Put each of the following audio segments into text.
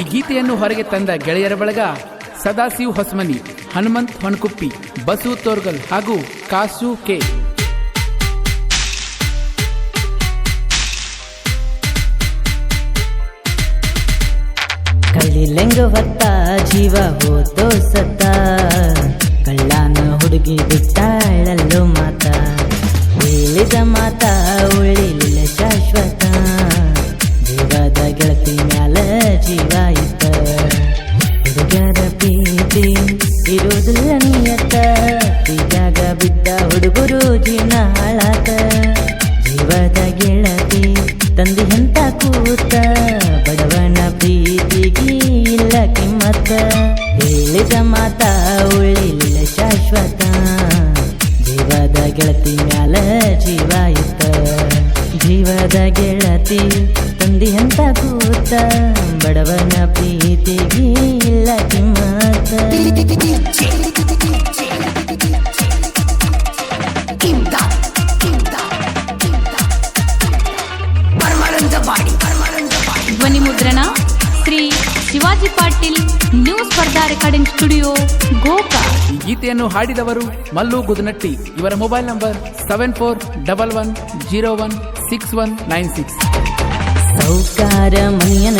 ಈ ಗೀತೆಯನ್ನು ಹೊರಗೆ ತಂದ ಗೆಳೆಯರ ಬಳಗ ಸದಾಶಿವ್ ಹೊಸಮನಿ, ಹನುಮಂತ್ ಹೊನ್ಕುಪ್ಪಿ, ಬಸು ತೋರ್ಗಲ್ ಹಾಗೂ ಕಾಸು ಕೆ. ಕಳಿಲೆಂಗ ಹೊತ್ತ, ಜೀವ ಹೋದೋ ಸತ್ತ. ಹೇಳಿದ ಮಾತಾ ಉಳಿಲಿಲ್ಲ ಶಾಶ್ವತ. ಜೀವದ ಗೆಳತಿ ಮ್ಯಾಲ ಜೀವ ಇತ್ತ. ಹುಡುಗರ ಪ್ರೀತಿ ಇರುವುದಿಲ್ಲ ನಿಯತ ಈಗಾಗ ಬಿದ್ದ ಹುಡುಗರು ಜೀವನ ಹಾಳಾತ. ಜೀವದ ಗೆಳತಿ ತಂದಿ ಹಂತ ಕೂತ. ಬಡವನ ಪ್ರೀತಿಗೆ ಇಲ್ಲ ಕಿಮ್ಮತ್ತ. ಹೇಳಿದ ಮಾತಾ ಉಳಿಲಿಲ್ಲ ಶಾಶ್ವತ. ಗೆಳತಿ ಮ್ಯಾಲ ಜೀವ ಇತ್ತ ಜೀವದ ಗೆಳತಿ ತಂದಿ ಅಂತ ಕೂತ. ಬಡವನ ಪ್ರೀತಿಗೆ ಇಲ್ಲ ಕಿಮ್ಮತ್ತ. ಧ್ವನಿ ಮುದ್ರಣ ಶ್ರೀ ಶಿವಾಜಿ ಪಾಟೀಲ್ ನ್ಯೂಸ್ ಸ್ಪರ್ಧಾ ರೆಕಾರ್ಡಿಂಗ್ ಸ್ಟುಡಿಯೋ ಗೋಕಾ ಗೀತೆಯನ್ನು ಹಾಡಿದವರು ಮಲ್ಲು ಗುದನಟ್ಟಿ. ಇವರ mobile number seven four double one zero one six one nine six. ಸೌಕಾರ ಮನಿಯನ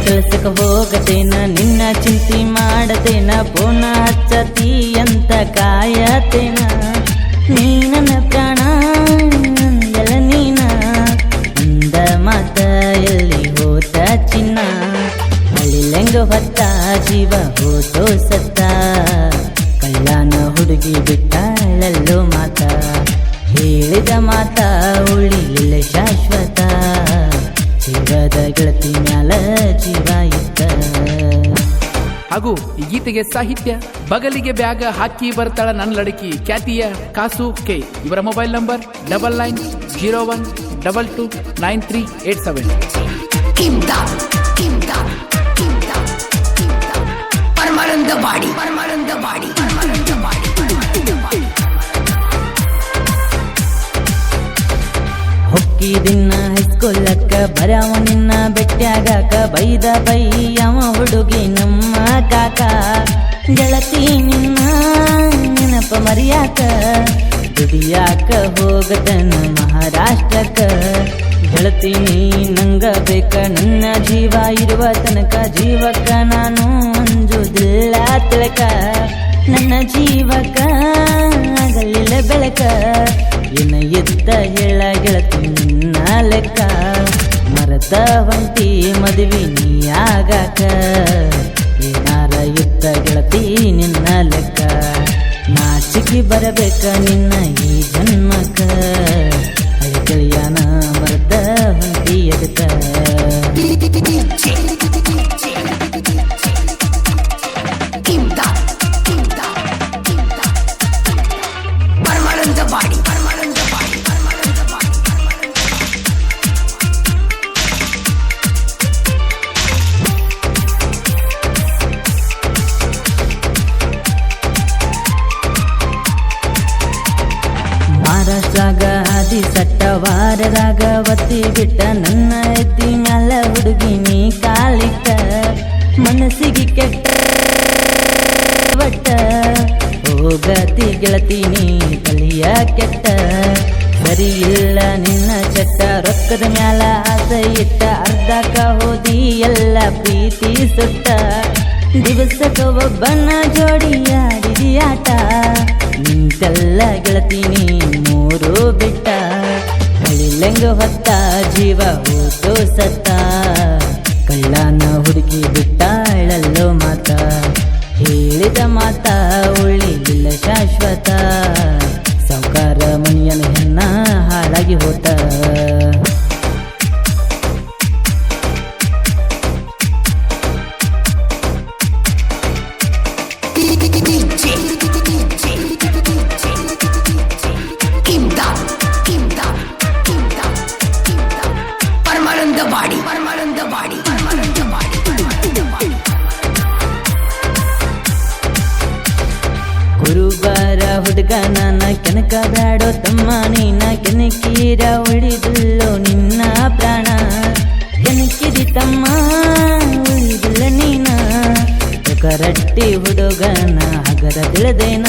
ಕೆಲಸಕ್ಕೆ ಹೋಗತೇನ, ನಿನ್ನ ಚಿಂತೆ ಮಾಡದೇನ ಪೋನ ಹಚ್ಚತಿ ಅಂತ ಕಾಯತೇನ. ನೀ ನನ್ನ ಪ್ರಾಣ ಎಲ್ಲ ನೀನ. ಅಂದ ಮಾತ ಎಲ್ಲಿ ಹೋತ ಚಿನ್ನ. ಅಳಿಲೆಂಗ ಹೊತ್ತ ಜೀವ ಹೋತೋ ಸತ್ತ. ಕಳ್ಳನ ಹುಡುಗಿ ಬಿಟ್ಟಾಳಲ್ಲೋ ಮಾತ. ಹೇಳಿದ ಮಾತ ಉಳಿಲಿಲ್ಲ ಶಾಶ್ವತ. ಜೀವದ ಗೆಳತಿ ಮ್ಯಾಲ ಜೀವ ಇದ್ದ. ಹಾಗೂ ಈ ಗೀತೆಗೆ ಸಾಹಿತ್ಯ, ಬಗಲಿಗೆ ಬ್ಯಾಗ ಹಾಕಿ ಬರ್ತಾಳ ನನ್ನ ಲಡಕಿ ಖ್ಯಾತಿಯ ಕಾಸು ಕೆ. ಇವರ mobile number double nine zero one double two nine three eight seven. ಬರವ ನಿನ್ನ ಬೆಟ್ಟ್ಯಾಗಾಕ ಬೈದ ಬೈಯವ ಹುಡುಗಿ ನಮ್ಮ ಕಾಕ. ಗೆಳತಿ ನಿನ್ನ ನೆನಪ ಮರಿಯಾಕ, ದುಡಿಯಾಕ ಹೋಗದನ ಮಹಾರಾಷ್ಟ್ರಕ್ಕ. ಗೆಳತಿ ನೀ ನಂಗ ಬೇಕ ನನ್ನ ಜೀವ, ಇರುವ ತನಕ ಜೀವಕ್ಕ ನಾನು ಅಂಜುದಿಲ್ಲ ತಿಳಕ. ನನ್ನ ಜೀವಕ ಆಗಲಿಲ್ಲ ಬೆಳಕ ಏನ ಎತ್ತ ಹೇಳ ಗೆಳತಿ ನಿನ್ನ ಲೆಕ್ಕ. ಹೊಂಟಿ ಮದುವೆ ನೀ ಆಗಾಕ ಏನಾರ ಯುದ್ಧ ಗೆಳತಿ ನಿನ್ನ ಲೆಕ್ಕ? ನಾಚಿಕೆ ಬರಬೇಕ ನಿನ್ನ ಈ ಜನ್ಮಕ್ಕ? ಅಳಿಕಳಿಯಾನ ಒತ್ತಿ ಬಿಟ್ಟ ನನ್ನ ಎತ್ತಿ ಮ್ಯಾಲ ಹುಡುಗಿ ನೀ ಕಾಲಿಟ್ಟ, ಮನಸ್ಸಿಗೆ ಕೆಟ್ಟ ಒಟ್ಟ ಹೋಗತಿ ಗೆಳತಿ ನೀ ಕಲಿಯ ಕೆಟ್ಟ. ಸರಿ ಇಲ್ಲ ನಿನ್ನ ಚಟ್ಟ ರೊಕ್ಕದ ಮ್ಯಾಲ ಆಸೆ ಇಟ್ಟ ಅರ್ಧಕ ಹೋದಿ ಎಲ್ಲ ಪ್ರೀತಿ ಸುತ್ತ ದಿವಸಕ್ಕ ಒಬ್ಬನ ಜೋಡಿಯಾಡಿದಿ ಆಟ ನಿಂತೆಲ್ಲ ಗೆಳತೀನಿ ಮೂರು ಬಿಟ್ಟ. ಕಳಿಲೆಂಗ ಹೊತ್ತ ಜೀವ ಹೋತೋ ಸತ್ತ ಕಳ್ಳನ ಹುಡುಗಿ ಬಿಟ್ಟಾಳಲ್ಲೋ ಮಾತ. ಹೇಳಿದ ಮಾತ ಉಳಿಲಿಲ್ಲ ಶಾಶ್ವತ. ಸಾವುಕಾರ ಮನಿಯನ ಹೆಣ್ಣ ಹಾಳಾಗಿ ಹೋತ. ನೀನ ಕೆನಕೀರ ಉಳಿದುಲ್ಲೋ ನಿನ್ನ ಪ್ರಾಣ. ಎನಕಿರಿ ತಮ್ಮ ಉಳಿದಿಲ್ಲ ನೀನ. ಕರಟ್ಟಿ ಹುಡುಗನ ಹಗರ ತಿಳಿದೇನ.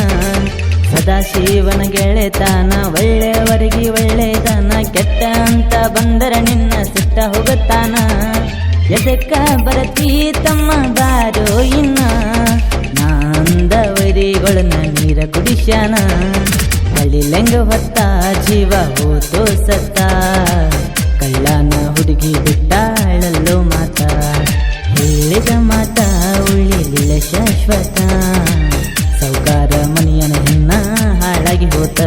ಸದಾಶಿವನ ಗೆಳೆತಾನ, ಒಳ್ಳೆಯವರಿಗೆ ಒಳ್ಳೆದಾನ. ಕೆಟ್ಟ ಅಂತ ಬಂದರ ನಿನ್ನ ಸಿಟ್ಟ ಹೋಗುತ್ತಾನ ಎದಕ್ಕ ಬರತೀ ತಮ್ಮ ಬಾರೋ ಇನ್ನ. ನಾಂದವರಿಗಳನ್ನ ನೀರ ಕುಡಿಸ್ಯಾನ ಹಳ್ಳಿಲೆಂಗ ಹೊತ್ತ, ಜೀವ ಹೋತೋ ಸತ್ತ. ಕಳ್ಳನ ಹುಡುಗಿ ಬಿಟ್ಟಾಳಲ್ಲೋ ಮಾತ. ಹೇಳಿದ ಮಾತ ಉಳಿಲಿಲ್ಲ ಶಾಶ್ವತ. ಸೌಕಾರ ಮನಿಯನ ಹಿನ್ನ ಹಾಳಾಗಿ ಹೋತ.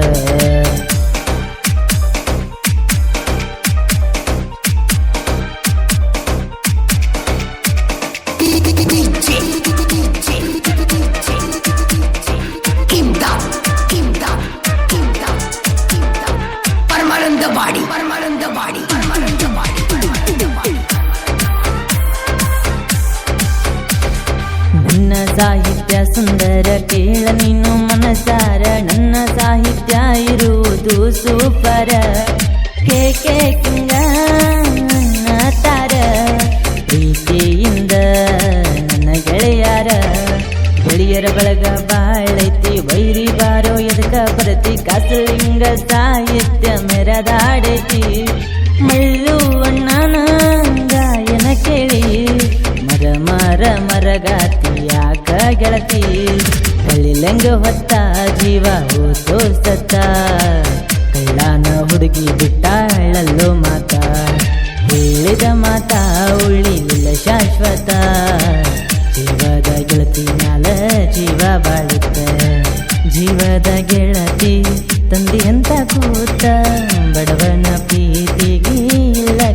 ಸಾಹಿತ್ಯ ಸುಂದರ ಕೇಳ ನೀನು ಮನಸಾರ, ನನ್ನ ಸಾಹಿತ್ಯ ಇರುವುದು ಸೂಪರ. ಕೆ ಕೆ ಕಿಂಗ ತಾರ, ಪ್ರೀತಿಯಿಂದ ನನ್ನ ಗೆಳೆಯರ. ಗೆಳೆಯರ ಬಳಗ ಬಾಳೈತಿ ವೈರಿ ಬಾರೋ ಎದಕ ಬರತಿ, ಕಾಸಲಿಂಗ ಸಾಹಿತ್ಯ ಮೆರದಾಡೈತಿ. ಮಳ್ಳು ಗೆಳತಿ ಹೊಳ್ಳಿಲೆಂಗ ಹೊತ್ತ ಜೀವ ಹೋತೋ ಸತ್ತ. ಕಳ್ಳಾನ ಹುಡುಗಿ ಬಿಟ್ಟಾಳಲ್ಲೋ ಮಾತ. ಹೇಳಿದ ಮಾತ ಉಳಿಲಿಲ್ಲ ಶಾಶ್ವತ. ಜೀವದ ಗೆಳತಿ ಮ್ಯಾಲ ಜೀವ ಬಾಳುತ್ತ. ಜೀವದ ಗೆಳತಿ ತಂದಿ ಅಂತ ಕೂತ. ಬಡವನ ಪ್ರೀತಿಗೆ ಇಲ್ಲ